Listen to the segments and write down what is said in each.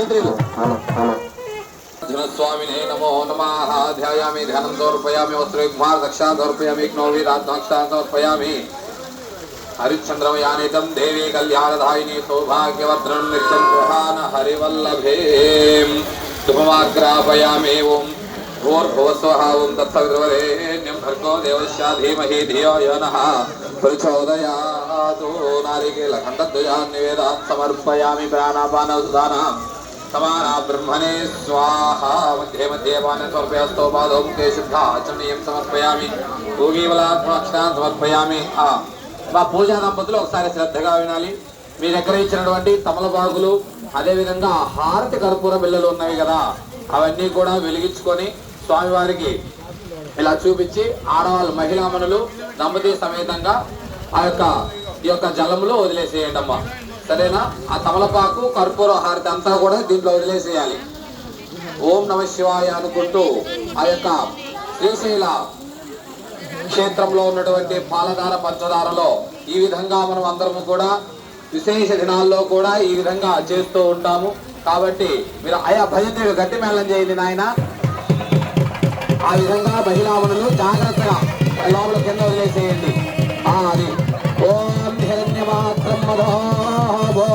ध्यायेन्द्रियो स्वामिने नमो नमः। ध्यायामि ध्यानं समर्पयामि वस्त्रविघ्मा दक्षा समर्पयामि नववीराध्वक्षा समर्पयामि हरिश्चन्द्रमयानितं देवी कल्याणदायिनी सौभाग्यवर्धनं नित्यं गृहाण हरिवल्लभे शुभमाग्रापयामि ॐ भोर्भुवस्वः ॐ दत्तविद्वरेण्यं भर्गो देवस्या धीमहि धियो यो नः प्रचोदयातु। नारिकेलखण्डद्वयान् समर्पयामि प्राणापानौषधानाम् సమానా బ్రహ్మణే స్వాహ మధ్యే మధ్యే పాన సమర్పయాస్తో పాదో ముఖే శుద్ధ ఆచరణీయం సమర్పయామి భూగీవలాత్మాక్షరాన్ సమర్పయామి ఆ మా పూజా దంపతులు ఒకసారి శ్రద్ధగా వినాలి. మీ దగ్గర ఇచ్చినటువంటి తమలపాకులు అదేవిధంగా హారతి కర్పూర బిళ్ళలు ఉన్నాయి కదా అవన్నీ కూడా వెలిగించుకొని స్వామివారికి ఇలా చూపించి ఆడవాళ్ళు మహిళామణులు దంపతి సమేతంగా ఆ యొక్క ఈ యొక్క జలములో వదిలేసేయండి అమ్మా సరేనా? ఆ తమలపాకు కర్పూర హారతి అంతా కూడా దీంట్లో వదిలేసేయాలి. ఓం నమ శివాయ అనుకుంటూ ఆ యొక్క శ్రీశైల క్షేత్రంలో ఉన్నటువంటి పాలధార పంచదారలో ఈ విధంగా మనం అందరము కూడా విశేష దినాల్లో కూడా ఈ విధంగా చేస్తూ ఉంటాము. కాబట్టి మీరు ఆయా భజన గట్టి మేళం చేయండి నాయన. ఆ విధంగా మహిళామణులు జాగ్రత్తగా లోపల కింద వదిలేసేయండి. అది. ఓం హిరణ్యమాత్రం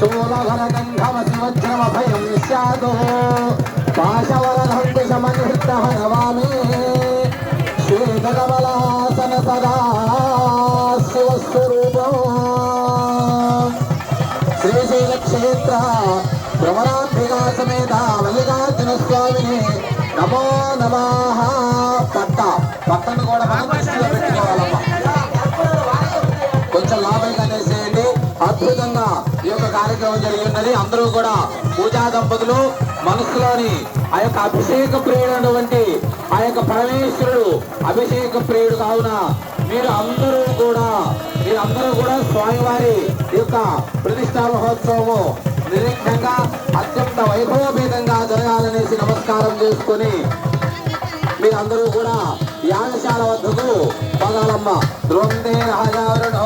శూలఘనగంధమసి స్యాదో పాశవరధంకుశమనిహృత నమామి శ్వేతకమలాసన సదా శివస్వరూపం శ్రీశైల భ్రమరాంబికా సమేత మల్లికార్జున స్వామిని నమో నమః. పట్ట. పట్టను కూడా మనం దృష్టిలో పెట్టుకోవాలమ్మా. కొంచెం లోపలికి అనేసేయండి. అద్భుతంగా ఈ యొక్క కార్యక్రమం జరిగినది అందరూ కూడా పూజా దంపతులు మనసులోని ఆ యొక్క అభిషేక ప్రియుడైనటువంటి ఆ యొక్క పరమేశ్వరుడు అభిషేక ప్రియుడు కావున మీరు అందరూ కూడా మీరందరూ కూడా స్వామివారి యొక్క ప్రతిష్టా మహోత్సవము నిరీక్షంగా అత్యంత వైభవపేతంగా జరగాలనేసి నమస్కారం చేసుకొని మీరందరూ కూడా యాగశాల వద్దకు పదాలమ్మ ద్రోందే రాజావరుణో